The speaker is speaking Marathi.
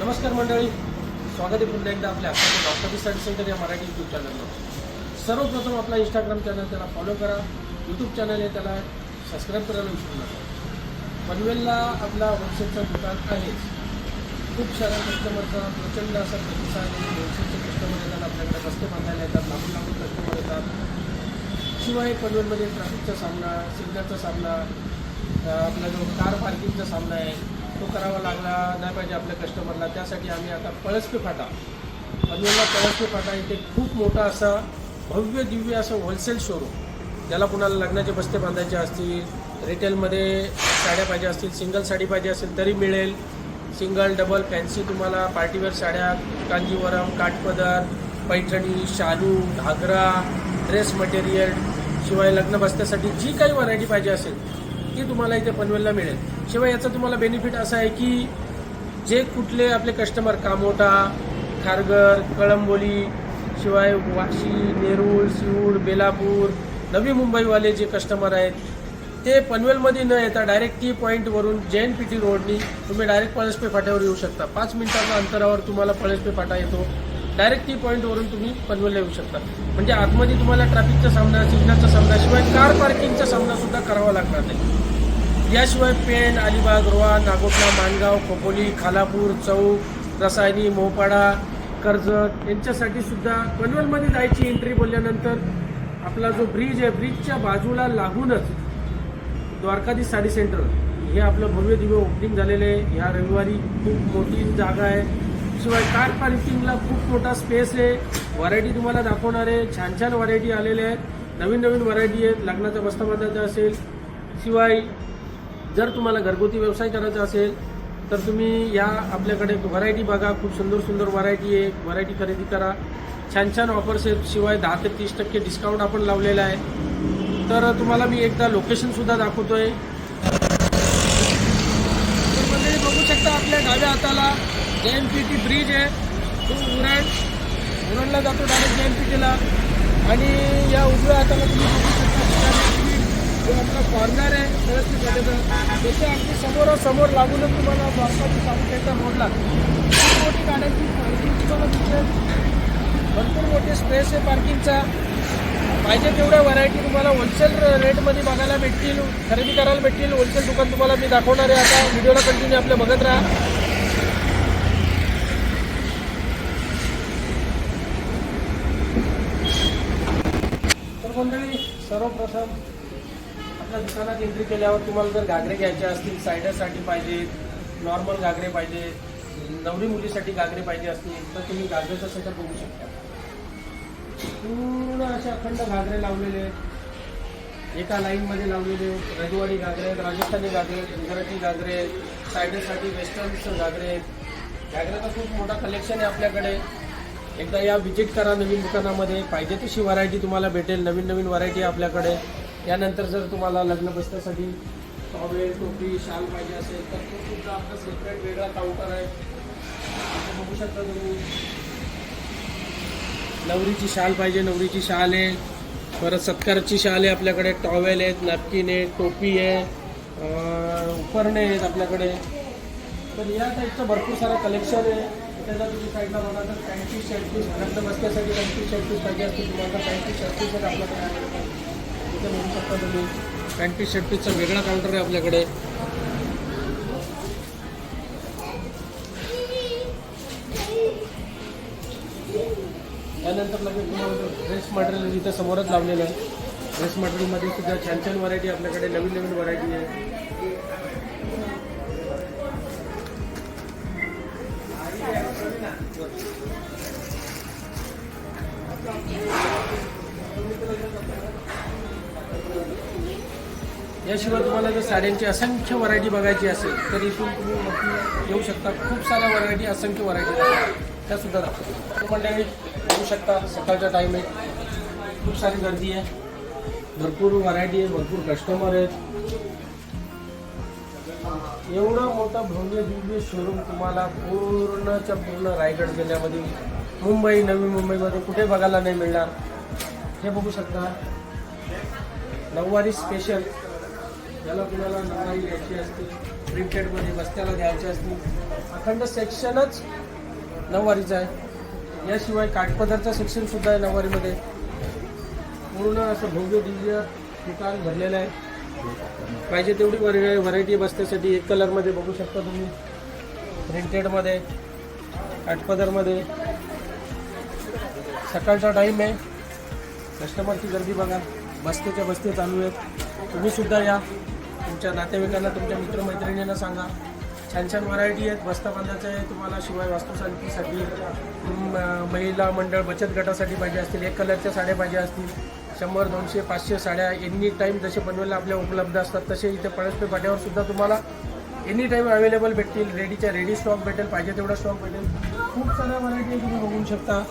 नमस्कार मंडळी. स्वागत आहे पुन्हा एकदा आपल्या डॉक्टर स्टडी सेंटर या मराठी यूट्यूब चॅनलवर सर्वप्रथम आपला इंस्टाग्राम चॅनल त्याला फॉलो करा. यूट्यूब चॅनल आहे त्याला सबस्क्राईब करायला विसरू नका. पनवेलला आपला होलसेलचं दुकान आहे खूप साऱ्या कस्टमरचा प्रचंड असा प्रतिसाद आहे. होलसेलचे कस्टमर येतात आपल्याकडे रस्ते बांधायला येतात लांबून लांबून कस्टमर येतात. शिवाय पनवेलमध्ये ट्रॅफिकचा सामना सिग्नलचा सामना आपल्याजवळ आपला जो कार पार्किंगचा सामना आहे तो करावा लागला नाही पाहिजे आपल्या कस्टमरला त्यासाठी आम्ही आता पळसपे फाटा. पनवेलला पळसपे फाटा इथे खूप मोठा असा भव्य दिव्य असं होलसेल शोरूम ज्याला कुणाला लग्नाचे बस्ते बांधायचे असतील रिटेलमध्ये साड्या पाहिजे असतील सिंगल साडी पाहिजे असेल तरी मिळेल. सिंगल डबल फॅन्सी तुम्हाला पार्टीवेअर साड्या कांजीवरम काठपदर पैठणी शालू घागरा ड्रेस मटेरियल शिवाय लग्न बसण्यासाठी जी काही व्हरायटी पाहिजे असेल ती तुम्हाला इथे पनवेलला मिळेल. शिवाय याचा तुम्हाला बेनिफिट असा आहे की जे कुठले आपले कस्टमर कामोटा खारघर कळंबोली शिवाय वाशी नेरूळ सिऊड बेलापूर नवी मुंबईवाले जे कस्टमर आहेत ते पनवेलमध्ये न येता डायरेक्ट टी पॉईंटवरून जैन पी टी रोडनी तुम्ही डायरेक्ट पळसपे फाट्यावर येऊ शकता. पाच मिनिटाच्या अंतरावर तुम्हाला पळसपे फाटा येतो. डायरेक्ट टी पॉईंटवरून तुम्ही पनवेलला येऊ शकता. म्हणजे आतमध्ये तुम्हाला ट्रॅफिकचा सामना सिग्नलचा सामना शिवाय कार पार्किंगचा सामना सुद्धा करावा लागणार नाही. याशिवाय पेण अलिबाग रोहा नागोठणा माणगाव खोपोली खालापूर चौक रसायनी मोहपाडा कर्जत यांच्यासाठी सुद्धा पनवेलमध्ये जायची एंट्री बोलल्यानंतर आपला जो ब्रिज आहे ब्रिजच्या बाजूला लागूनच द्वारकाधीश साडी सेंटर हे आपलं भव्य दिव्य ओपनिंग झालेलं आहे. ह्या रविवारी खूप मोठी जागा आहे. शिवाय कार पार्किंगला खूप मोठा स्पेस आहे. व्हरायटी तुम्हाला दाखवणार आहे. छान छान व्हरायटी आलेल्या आहेत. नवीन नवीन व्हरायटी आहेत. लग्नाचा बस्ता बांधायचा असेल. शिवाय जर तुम्हाला घरगुती व्यवसाय करायचा असेल तर तुम्ही या आपल्याकडे व्हरायटी बघा. खूप सुंदर सुंदर व्हरायटी आहे. व्हरायटी खरेदी करा. छान छान ऑफर्स आहेत. शिवाय दहा ते तीस टक्के डिस्काउंट आपण लावलेला आहे. तर तुम्हाला मी एकदा लोकेशनसुद्धा दाखवतो आहे मंडळी बघू शकता आपल्या डाव्या हाताला जे एम पी टी ब्रिज आहे. तो उरण उरणला जातो डायरेक्ट जे एम पी टीला आणि या उजव्या हाताला तुम्ही बघू शकता. जो आपला कॉर्नर आहे सरस्वती फाट्याचा त्याच्या अगदी समोरासमोर लागूनच तुम्हाला द्वारकाची साऊथ सेंटर खूप मोठी गाड्यांची पार्किंग तुम्हाला दिसेल भरपूर मोठी स्पेस आहे पार्किंगचा पाहिजे तेवढ्या व्हरायटी तुम्हाला होलसेल रेटमध्ये बघायला भेटतील खरेदी करायला भेटतील. होलसेल दुकान तुम्हाला मी दाखवणार आहे. आता व्हिडिओला कंटिन्यू आपल्या बघत राहा. तर मंडळी सर्वप्रथम आपल्या दुकानात एंट्री केल्यावर तुम्हाला जर घागरे घ्यायचे असतील सायडरसाठी पाहिजे नॉर्मल घागरे पाहिजे नवरी मुलीसाठी घागरे पाहिजे असतील तर तुम्ही घागरेचं सेटअप बघू शकता. पूर्ण असे अखंड घागरे लावलेले आहेत. एका लाईनमध्ये लावलेले रजवाडी घागरे आहेत राजस्थानी घागरे गुजराती घागरे आहेत सायडरसाठी वेस्टर्नचं घागरे आहेत. खूप मोठा कलेक्शन आहे आपल्याकडे. एकदा या व्हिजिट करा नवीन दुकानामध्ये. पाहिजे तशी व्हरायटी तुम्हाला भेटेल. नवीन नवीन व्हरायटी आपल्याकडे. यानंतर जर तुम्हाला लग्न बसण्यासाठी टॉवेल टोपी शाल पाहिजे असेल तर तो सुद्धा आपला सेपरेट वेगळा काउंटर आहे. बघू शकता तुम्ही. नवरीची शाल पाहिजे नवरीची शाल आहे. परत सत्काराची शाल आहे आपल्याकडे. टॉवेल आहेत नॅपकिन आहे टोपी आहे उपरणे आहेत आपल्याकडे. तर या टाईपचं भरपूर सारं कलेक्शन आहे. त्याचा तुम्ही साईडला बघा तर पॅन्टी शर्टपीस लग्न बसण्यासाठी पॅन्टी शर्टपीस पाहिजे असतील तुम्हाला. पॅन्टी शर्टपीस आहेत आपल्याकडे. इथे बघू शकता तुम्ही. पॅन्टी शर्टपीसचा वेगळा काउंटर आहे आपल्याकडे. त्यानंतर लगेच तुम्हाला ड्रेस मटेरियल इथं समोरच लावलेलं आहे. ड्रेस मटेरियलमध्ये सुद्धा छान छान व्हरायटी आपल्याकडे नवीन नवीन व्हरायटी आहे. याशिवाय तुम्हाला जर साड्यांची असंख्य व्हरायटी बघायची असेल तर इथून तुम्ही नक्की येऊ शकता. खूप साऱ्या व्हरायटी असंख्य व्हरायटी त्या सुद्धा दाखवतो. मंडळी येऊ शकता. सकाळच्या टाईम आहे. खूप सारी गर्दी आहे. भरपूर व्हरायटी आहे. भरपूर कस्टमर आहेत. एवढं मोठं भव्य दिव्य शोरूम तुम्हाला पूर्णच्या पूर्ण रायगड जिल्ह्यामध्ये मुंबई नवी मुंबईमध्ये कुठे बघायला नाही मिळणार. हे बघू शकता. नऊवारी स्पेशल ज्याला कुणाला नऊवारी घ्यायची असते प्रिंटेडमध्ये बस्त्याला घ्यायची असते अखंड सेक्शनच नऊवारीचं आहे. याशिवाय काठपदरचं सेक्शनसुद्धा आहे नऊवारीमध्ये. पूर्ण असं भव्य दिव्य ठिकाण भरलेलं आहे. पाहिजे तेवढी वर व्हरायटी बसण्यासाठी एक कलरमध्ये बघू शकता तुम्ही. प्रिंटेडमध्ये काठपदरमध्ये. सकाळचा टाईम आहे. कस्टमरची गर्दी बघा. बस्तेच्या बस्ते चालू आहेत. तुम्ही सुद्धा या. तुमच्या नातेवाईकांना तुमच्या मित्रमैत्रिणींना सांगा. छान छान व्हरायटी आहेत. बस्ता बांधायचं आहे तुम्हाला. शिवाय वास्तुशांतीसाठी महिला मंडळ बचत गटासाठी पाहिजे असतील. एक कलरच्या साड्या पाहिजे असतील. शंभर दोनशे पाचशे साड्या एनी टाईम जसे बनवायला आपल्या उपलब्ध असतात तसे इथे पळसपे पाट्यावर सुद्धा तुम्हाला एनी टाईम अवेलेबल भेटतील. रेडीच्या रेडी स्टॉक भेटेल. पाहिजे तेवढा स्टॉक भेटेल. खूप साऱ्या व्हरायटी तुम्ही बघू शकता.